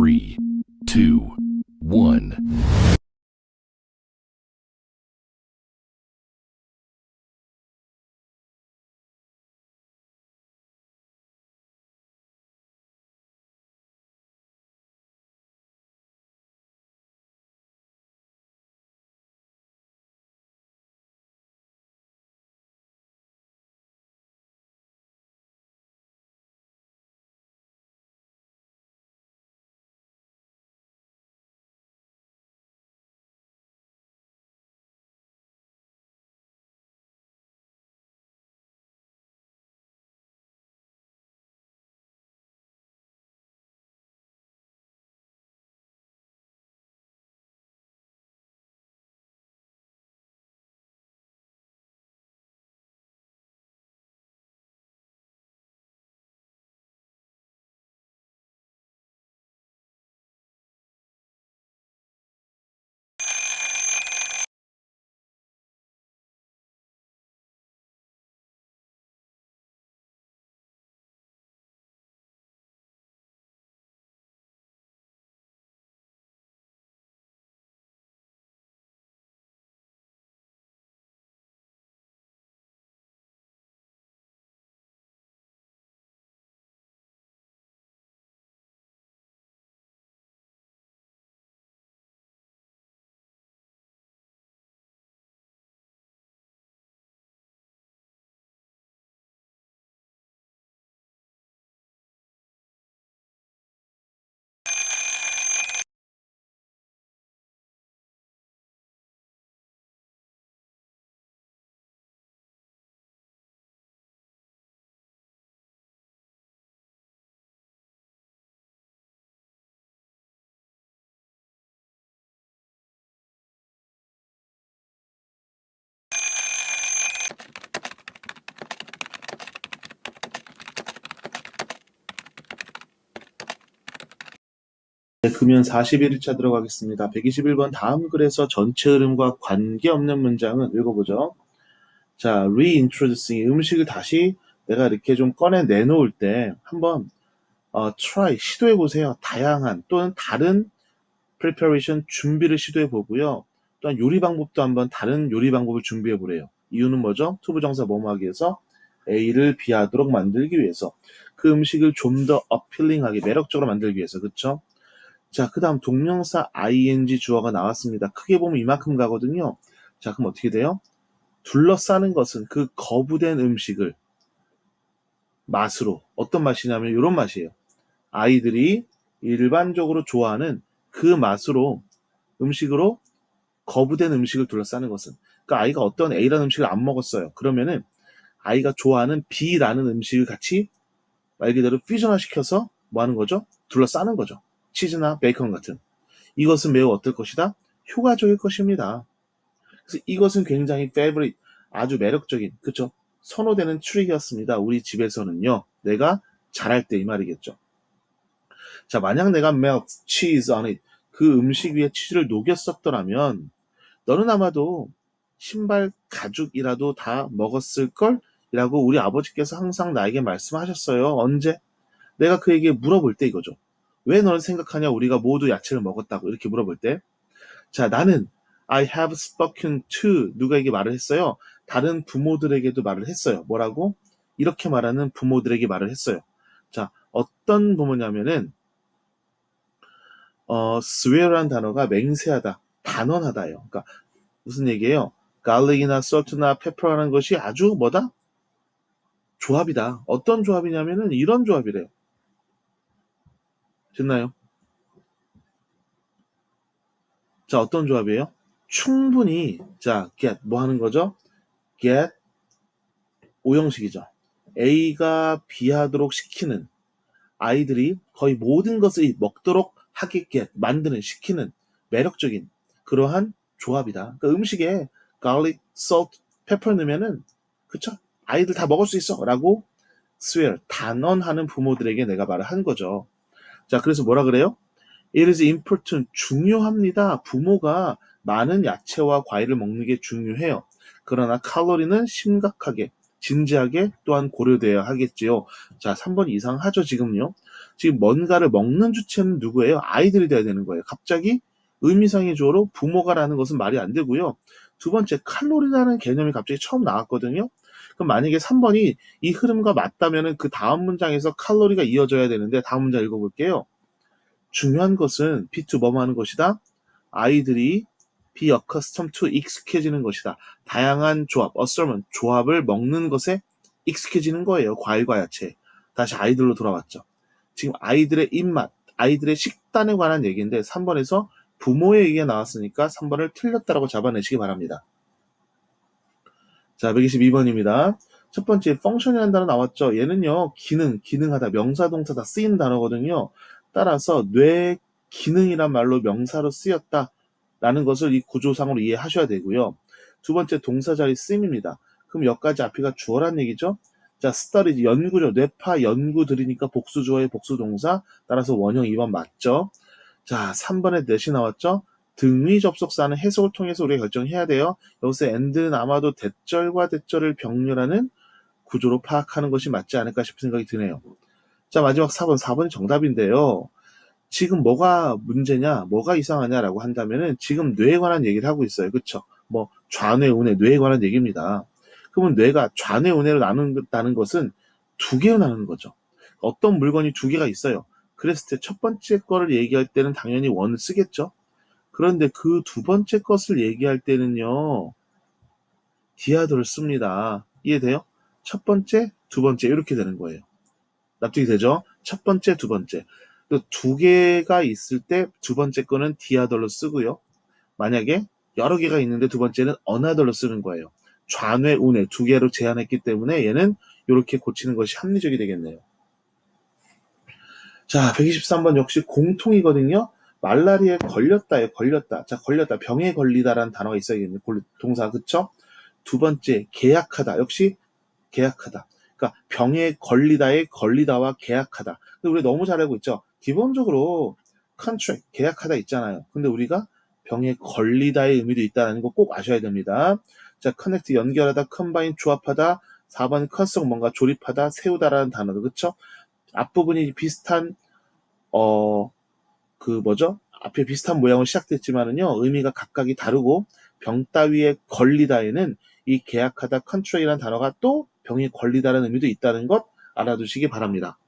three, two, one. 네, 금연 41일차 들어가겠습니다. 121번 다음 글에서 전체 흐름과 관계없는 문장은 읽어보죠. 자, reintroducing 음식을 다시 내가 이렇게 좀 꺼내 내놓을 때 한번 어, try 시도해 보세요. 다양한 또는 다른 preparation 준비를 시도해 보고요. 또한 요리 방법도 한번 다른 요리 방법을 준비해 보래요. 이유는 뭐죠? 투부정사 뭐뭐하기 위해서 A를 비하도록 만들기 위해서 그 음식을 좀 더 어필링하게 매력적으로 만들기 위해서 그쵸? 자, 그 다음 동명사 ing 주어가 나왔습니다. 크게 보면 이만큼 가거든요. 자, 그럼 어떻게 돼요? 둘러싸는 것은 그 거부된 음식을 맛으로 어떤 맛이냐면 이런 맛이에요. 아이들이 일반적으로 좋아하는 그 맛으로 음식으로 거부된 음식을 둘러싸는 것은 그러니까 아이가 어떤 A라는 음식을 안 먹었어요. 그러면은 아이가 좋아하는 B라는 음식을 같이 말 그대로 퓨전화 시켜서 뭐 하는 거죠? 둘러싸는 거죠. 치즈나 베이컨 같은. 이것은 매우 어떨 것이다? 효과적일 것입니다. 그래서 이것은 굉장히 favorite, 아주 매력적인, 그쵸? 선호되는 트릭이었습니다. 우리 집에서는요. 내가 잘할 때 이 말이겠죠. 자, 만약 내가 melt cheese on it, 그 음식 위에 치즈를 녹였었더라면 너는 아마도 신발 가죽이라도 다 먹었을 걸? 이라고 우리 아버지께서 항상 나에게 말씀하셨어요. 언제? 내가 그에게 물어볼 때 이거죠. 왜 너는 생각하냐? 우리가 모두 야채를 먹었다고 이렇게 물어볼 때. 자, 나는 I have spoken to 누가에게 말을 했어요. 다른 부모들에게도 말을 했어요. 뭐라고? 이렇게 말하는 부모들에게 말을 했어요. 자, 어떤 부모냐면은 어, swear란 단어가 맹세하다, 단언하다예요. 그러니까 무슨 얘기예요? garlic이나 salt나 pepper라는 것이 아주 뭐다? 조합이다. 어떤 조합이냐면은 이런 조합이래요. 됐나요? 자, 어떤 조합이에요? 충분히, 자, get, 뭐 하는 거죠? get, 오형식이죠. A가 B하도록 시키는, 아이들이 거의 모든 것을 먹도록 하게끔 만드는, 시키는 매력적인 그러한 조합이다. 그러니까 음식에 garlic, salt, pepper 넣으면은, 그쵸? 아이들 다 먹을 수 있어. 라고 swear, 단언하는 부모들에게 내가 말을 한 거죠. 자, 그래서 뭐라 그래요? It is important, 중요합니다. 부모가 많은 야채와 과일을 먹는 게 중요해요. 그러나 칼로리는 심각하게, 진지하게 또한 고려되어야 하겠지요. 자, 3번 이상 하죠, 지금요. 지금 뭔가를 먹는 주체는 누구예요? 아이들이 돼야 되는 거예요. 갑자기 의미상의 주어로 부모가라는 것은 말이 안 되고요. 두 번째, 칼로리라는 개념이 갑자기 처음 나왔거든요. 그럼 만약에 3번이 이 흐름과 맞다면은 그 다음 문장에서 칼로리가 이어져야 되는데 다음 문장 읽어볼게요. 중요한 것은 B2 뭐뭐 하는 것이다? 아이들이 be accustomed to 익숙해지는 것이다. 다양한 조합, assortment, 조합을 먹는 것에 익숙해지는 거예요. 과일과 야채. 다시 아이들로 돌아왔죠. 지금 아이들의 입맛, 아이들의 식단에 관한 얘기인데 3번에서 부모의 얘기가 나왔으니까 3번을 틀렸다라고 잡아내시기 바랍니다. 자, 122번입니다. 첫 번째, 펑션이라는 단어 나왔죠. 얘는요, 기능, 기능하다, 명사, 동사 다 쓰이는 단어거든요. 따라서 뇌 기능이란 말로 명사로 쓰였다. 라는 것을 이 구조상으로 이해하셔야 되고요. 두 번째, 동사 자리 쓰임입니다. 그럼 여기까지 앞에가 주어란 얘기죠. 자, study, 연구죠. 뇌파 연구 들이니까 복수 주어의 복수 동사. 따라서 원형 2번 맞죠. 자, 3번에 넷이 나왔죠. 등위 접속사는 해석을 통해서 우리가 결정해야 돼요. 여기서 and는 아마도 대절과 대절을 병렬하는 구조로 파악하는 것이 맞지 않을까 싶은 생각이 드네요. 자, 마지막 4번. 4번이 정답인데요. 지금 뭐가 문제냐, 뭐가 이상하냐라고 한다면은 지금 뇌에 관한 얘기를 하고 있어요. 그쵸? 뭐, 좌뇌, 우뇌, 뇌에 관한 얘기입니다. 그러면 뇌가 좌뇌, 우뇌로 나눈다는 것은 두 개로 나누는 거죠. 어떤 물건이 두 개가 있어요. 그랬을 때 첫 번째 거를 얘기할 때는 당연히 원을 쓰겠죠. 그런데 그 두 번째 것을 얘기할 때는요, 디아도를 씁니다. 이해돼요? 첫 번째, 두 번째 이렇게 되는 거예요. 납득이 되죠? 첫 번째, 두 번째. 그두 개가 있을 때 두 번째 거는 디아덜로 쓰고요. 만약에 여러 개가 있는데 두 번째는 어나덜로 쓰는 거예요. 좌뇌, 우뇌 두 개로 제한했기 때문에 얘는 이렇게 고치는 것이 합리적이 되겠네요. 자, 123번 역시 공통이거든요. 말라리에 걸렸다에 걸렸다. 자, 걸렸다. 병에 걸리다라는 단어가 있어야겠네요. 골- 동사, 그쵸? 두 번째, 계약하다. 역시 계약하다. 그러니까 병에 걸리다에 걸리다와 계약하다. 근데 우리 너무 잘 알고 있죠? 기본적으로 contract, 계약하다 있잖아요. 근데 우리가 병에 걸리다의 의미도 있다는 거 꼭 아셔야 됩니다. 자, connect, 연결하다, combine, 조합하다. 4번 컷성, 뭔가 조립하다, 세우다라는 단어도, 그쵸? 앞부분이 비슷한, 어, 그 뭐죠? 앞에 비슷한 모양으로 시작됐지만은요, 의미가 각각이 다르고, 병 따위에 걸리다에는 이 계약하다, 컨트롤이라는 단어가 또 병에 걸리다라는 의미도 있다는 것 알아두시기 바랍니다.